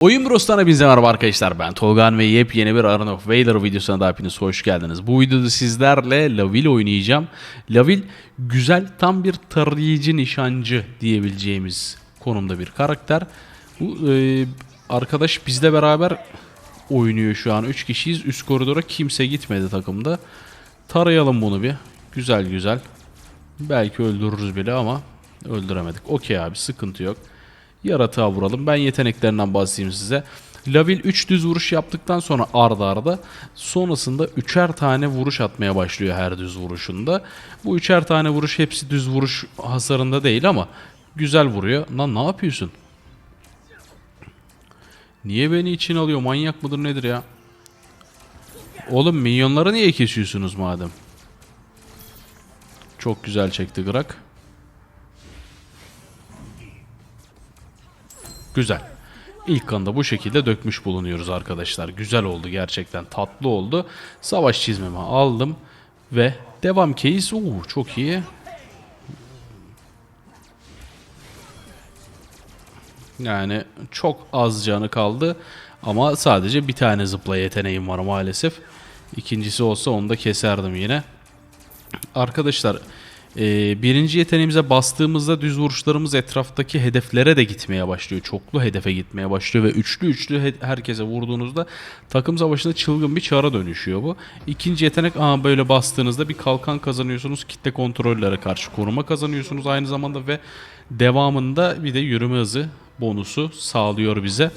Oyun Bros'tan hepinize merhaba arkadaşlar ben Tolgan ve yepyeni bir Arena of Valor videosuna da hepiniz hoş geldiniz. Bu videoda sizlerle Lavil oynayacağım. Lavil güzel tam bir tarayıcı nişancı diyebileceğimiz konumda bir karakter. Bu e, arkadaş bizle beraber oynuyor şu an 3 kişiyiz. Üst koridora kimse gitmedi takımda. Tarayalım bunu bir. Güzel güzel. Belki öldürürüz bile ama öldüremedik. Okey abi sıkıntı yok. Yaratığa vuralım. Ben yeteneklerinden bahsedeyim size. Lavil 3 düz vuruş yaptıktan sonra arda arda sonrasında 3'er tane vuruş atmaya başlıyor her düz vuruşunda. Bu 3'er tane vuruş hepsi düz vuruş hasarında değil ama güzel vuruyor. Lan ne yapıyorsun? Niye beni için alıyor? Manyak mıdır nedir ya? Oğlum minyonları niye kesiyorsunuz madem? Çok güzel çekti Grak. Güzel. İlk kanı da bu şekilde dökmüş bulunuyoruz arkadaşlar. Güzel oldu gerçekten tatlı oldu. Savaş çizmemi aldım ve devam case. Oo, çok iyi. Yani çok az canı kaldı ama sadece bir tane zıpla yeteneğim var maalesef. İkincisi olsa onu da keserdim yine. Arkadaşlar e, birinci yeteneğimize bastığımızda düz vuruşlarımız etraftaki hedeflere de gitmeye başlıyor. Çoklu hedefe gitmeye başlıyor ve üçlü üçlü he- herkese vurduğunuzda takım savaşında çılgın bir çara dönüşüyor bu. İkinci yetenek aha böyle bastığınızda bir kalkan kazanıyorsunuz. Kitle kontrollere karşı koruma kazanıyorsunuz aynı zamanda ve devamında bir de yürüme hızı bonusu sağlıyor bize.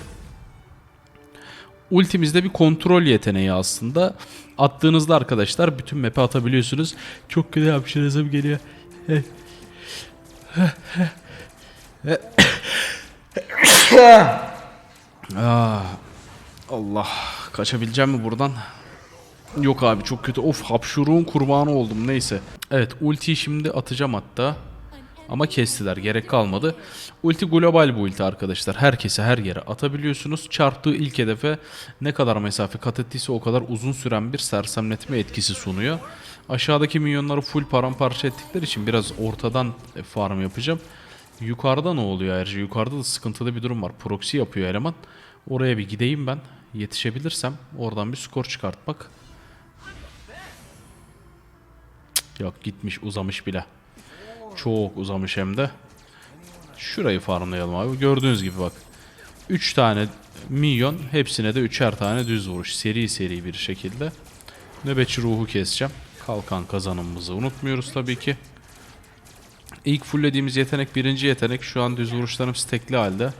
Ultimizde bir kontrol yeteneği aslında. Attığınızda arkadaşlar bütün map'e atabiliyorsunuz. Çok kötü hapşırasım geliyor. Ah, Allah kaçabileceğim mi buradan? Yok abi çok kötü. Of hapşuruğun kurbanı oldum neyse. Evet ultiyi şimdi atacağım hatta. Ama kestiler gerek kalmadı. Ulti global bu ulti arkadaşlar. Herkese her yere atabiliyorsunuz. Çarptığı ilk hedefe ne kadar mesafe kat ettiyse o kadar uzun süren bir sersemletme etkisi sunuyor. Aşağıdaki minyonları full paramparça ettikleri için biraz ortadan e, farm yapacağım. Yukarıda ne oluyor ayrıca? Yukarıda da sıkıntılı bir durum var. Proxy yapıyor eleman. Oraya bir gideyim ben. Yetişebilirsem oradan bir skor çıkartmak. Yok gitmiş uzamış bile. Çok uzamış hem de. Şurayı farmlayalım abi. Gördüğünüz gibi bak. 3 tane minyon. Hepsine de 3'er tane düz vuruş. Seri seri bir şekilde. Nöbetçi ruhu keseceğim. Kalkan kazanımımızı unutmuyoruz tabii ki. İlk fulllediğimiz yetenek birinci yetenek. Şu an düz vuruşlarım stekli halde.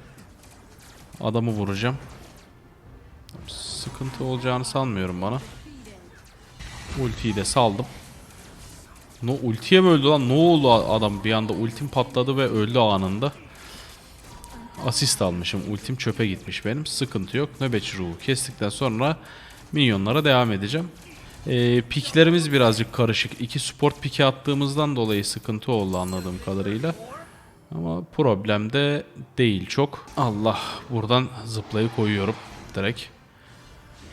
Adamı vuracağım. Sıkıntı olacağını sanmıyorum bana. Ultiyi de saldım. No ultiye mi öldü lan? Ne oldu adam bir anda ultim patladı ve öldü anında. Asist almışım. Ultim çöpe gitmiş benim. Sıkıntı yok. Nöbetçi ruhu kestikten sonra minyonlara devam edeceğim. Ee, piklerimiz birazcık karışık. İki support piki attığımızdan dolayı sıkıntı oldu anladığım kadarıyla. Ama problem de değil çok. Allah buradan zıplayı koyuyorum direkt.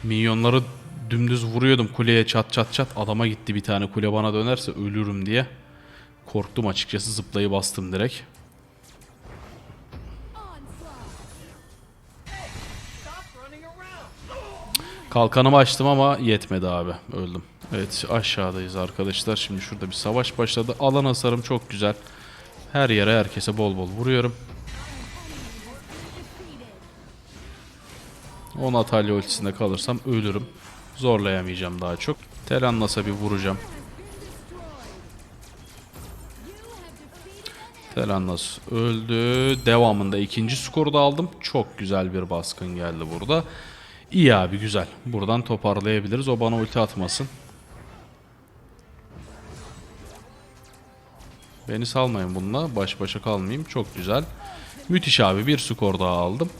Minyonları dümdüz vuruyordum kuleye çat çat çat. Adama gitti bir tane kule bana dönerse ölürüm diye. Korktum açıkçası zıplayı bastım direkt. Kalkanımı açtım ama yetmedi abi. Öldüm. Evet aşağıdayız arkadaşlar. Şimdi şurada bir savaş başladı. Alan hasarım çok güzel. Her yere herkese bol bol vuruyorum. 10 atalya ultisinde kalırsam ölürüm. Zorlayamayacağım daha çok. Telannas'a bir vuracağım. Telannas öldü. Devamında ikinci skoru da aldım. Çok güzel bir baskın geldi burada. İyi abi güzel. Buradan toparlayabiliriz. O bana ulti atmasın. Beni salmayın bununla. Baş başa kalmayayım. Çok güzel. Müthiş abi. Bir skor daha aldım.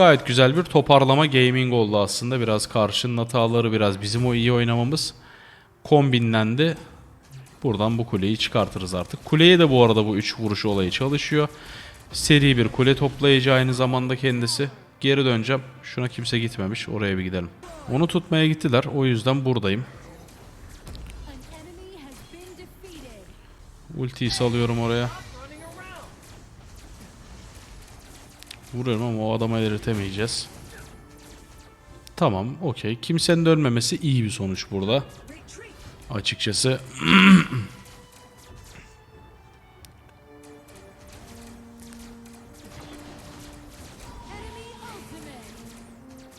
Gayet güzel bir toparlama gaming oldu aslında. Biraz karşının hataları biraz bizim o iyi oynamamız kombinlendi. Buradan bu kuleyi çıkartırız artık. Kuleye de bu arada bu 3 vuruş olayı çalışıyor. Seri bir kule toplayıcı aynı zamanda kendisi. Geri döneceğim. Şuna kimse gitmemiş. Oraya bir gidelim. Onu tutmaya gittiler. O yüzden buradayım. Ultiyi salıyorum oraya. Vuruyorum ama o adama eritemeyeceğiz. Tamam, okey. Kimsenin ölmemesi iyi bir sonuç burada. Açıkçası.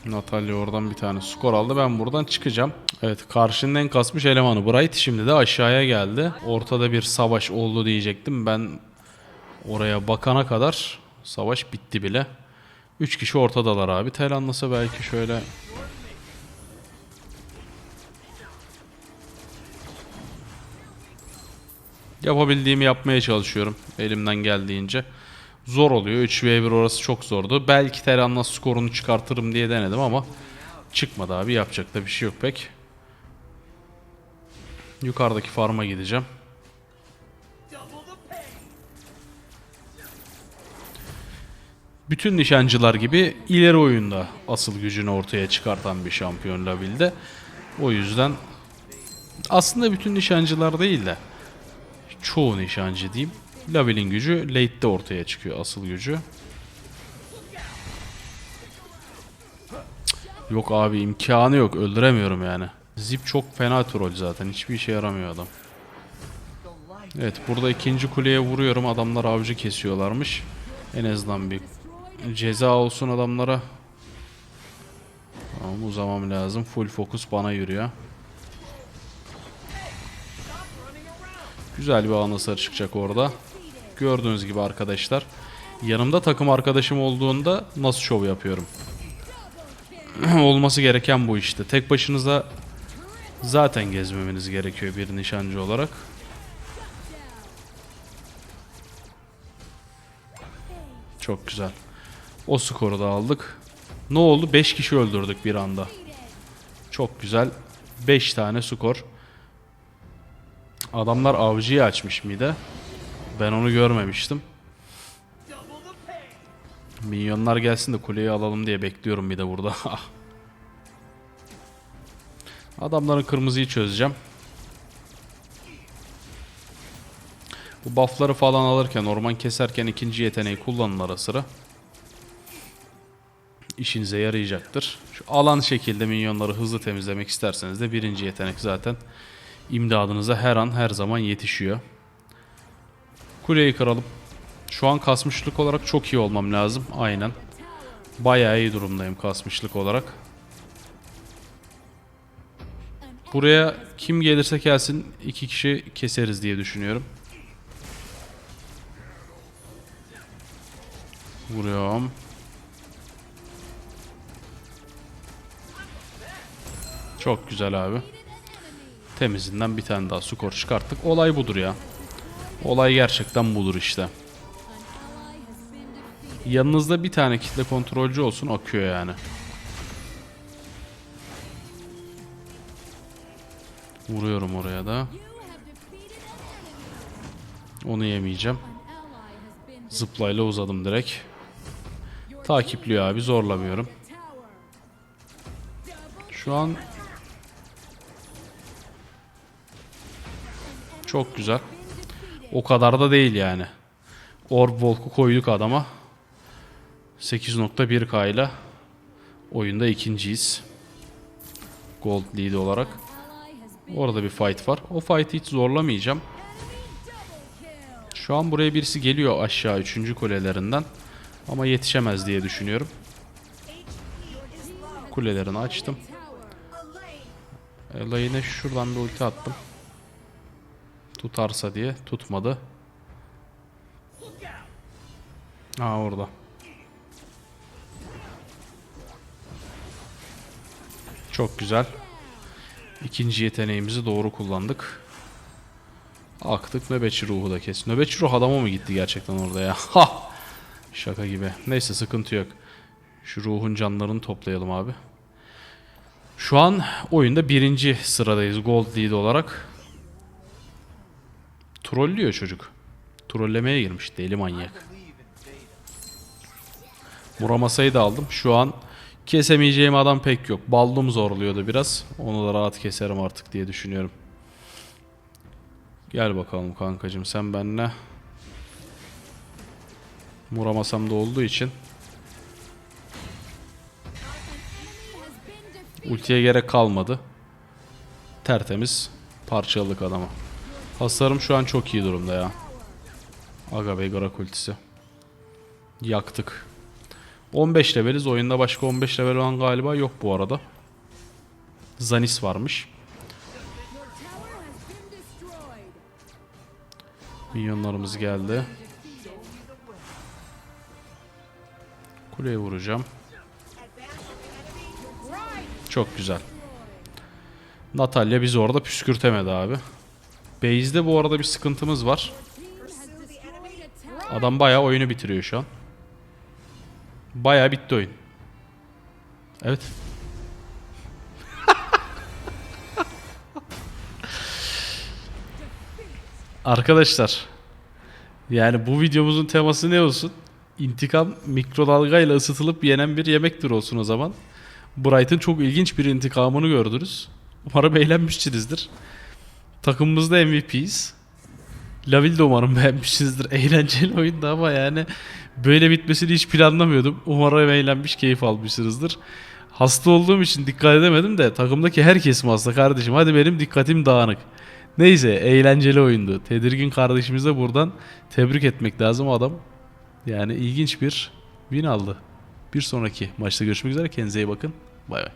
Natalya oradan bir tane skor aldı. Ben buradan çıkacağım. Evet karşının en kasmış elemanı Bright şimdi de aşağıya geldi. Ortada bir savaş oldu diyecektim. Ben oraya bakana kadar savaş bitti bile. 3 kişi ortadalar abi. Tel belki şöyle Yapabildiğimi yapmaya çalışıyorum elimden geldiğince. Zor oluyor. 3v1 orası çok zordu. Belki Teran'la skorunu çıkartırım diye denedim ama çıkmadı abi. Yapacak da bir şey yok pek. Yukarıdaki farma gideceğim. Bütün nişancılar gibi ileri oyunda asıl gücünü ortaya çıkartan bir şampiyon Lavil'de. O yüzden aslında bütün nişancılar değil de çoğu nişancı diyeyim. Lavel'in gücü late'de ortaya çıkıyor asıl gücü. Yok abi imkanı yok öldüremiyorum yani. Zip çok fena troll zaten hiçbir işe yaramıyor adam. Evet burada ikinci kuleye vuruyorum adamlar avcı kesiyorlarmış. En azından bir ceza olsun adamlara. Tamam uzamam lazım full fokus bana yürüyor. Güzel bir anasar çıkacak orada. Gördüğünüz gibi arkadaşlar. Yanımda takım arkadaşım olduğunda nasıl şov yapıyorum. Olması gereken bu işte. Tek başınıza zaten gezmemeniz gerekiyor bir nişancı olarak. Çok güzel. O skoru da aldık. Ne oldu? 5 kişi öldürdük bir anda. Çok güzel. 5 tane skor. Adamlar avcıyı açmış mıydı? Ben onu görmemiştim. Minyonlar gelsin de kuleyi alalım diye bekliyorum bir de burada. Adamların kırmızıyı çözeceğim. Bu buffları falan alırken, orman keserken ikinci yeteneği kullanın ara sıra. İşinize yarayacaktır. Şu alan şekilde minyonları hızlı temizlemek isterseniz de birinci yetenek zaten imdadınıza her an her zaman yetişiyor. Kuleyi kıralım. Şu an kasmışlık olarak çok iyi olmam lazım. Aynen. Bayağı iyi durumdayım kasmışlık olarak. Buraya kim gelirse gelsin iki kişi keseriz diye düşünüyorum. Vuruyorum. Çok güzel abi. Temizinden bir tane daha skor çıkarttık. Olay budur ya. Olay gerçekten budur işte. Yanınızda bir tane kitle kontrolcü olsun akıyor yani. Vuruyorum oraya da. Onu yemeyeceğim. Zıplayla uzadım direkt. Takipliyor abi zorlamıyorum. Şu an Çok güzel. O kadar da değil yani. Orb Volk'u koyduk adama. 8.1k ile oyunda ikinciyiz. Gold lead olarak. Orada bir fight var. O fight'ı hiç zorlamayacağım. Şu an buraya birisi geliyor aşağı 3. kulelerinden. Ama yetişemez diye düşünüyorum. Kulelerini açtım. Elaine şuradan bir ulti attım. Tutarsa diye. Tutmadı. Aa orada. Çok güzel. İkinci yeteneğimizi doğru kullandık. Aktık nöbetçi ruhu da kes. Nöbetçi ruh adama mı gitti gerçekten orada ya? Ha! Şaka gibi. Neyse sıkıntı yok. Şu ruhun canlarını toplayalım abi. Şu an oyunda birinci sıradayız Gold Lead olarak. Trollüyor çocuk. Trollemeye girmiş deli manyak. Muramasa'yı da aldım. Şu an kesemeyeceğim adam pek yok. Ballum zorluyordu biraz. Onu da rahat keserim artık diye düşünüyorum. Gel bakalım kankacım sen benle. Muramasam da olduğu için. Ultiye gerek kalmadı. Tertemiz parçaladık adamı. Hasarım şu an çok iyi durumda ya. Aga Bey ultisi. Yaktık. 15 leveliz. Oyunda başka 15 level olan galiba yok bu arada. Zanis varmış. Minyonlarımız geldi. Kuleye vuracağım. Çok güzel. Natalya bizi orada püskürtemedi abi. Base'de bu arada bir sıkıntımız var. Adam bayağı oyunu bitiriyor şu an. Bayağı bitti oyun. Evet. Arkadaşlar. Yani bu videomuzun teması ne olsun? İntikam mikrodalgayla ısıtılıp yenen bir yemektir olsun o zaman. Bright'ın çok ilginç bir intikamını gördünüz. Umarım eğlenmişsinizdir. Takımımızda MVP'yiz. Lavil de umarım beğenmişsinizdir. Eğlenceli oyundu ama yani böyle bitmesini hiç planlamıyordum. Umarım eğlenmiş, keyif almışsınızdır. Hasta olduğum için dikkat edemedim de takımdaki herkes mi hasta kardeşim? Hadi benim dikkatim dağınık. Neyse eğlenceli oyundu. Tedirgin kardeşimize buradan tebrik etmek lazım adam. Yani ilginç bir win aldı. Bir sonraki maçta görüşmek üzere. Kendinize iyi bakın. Bay bay.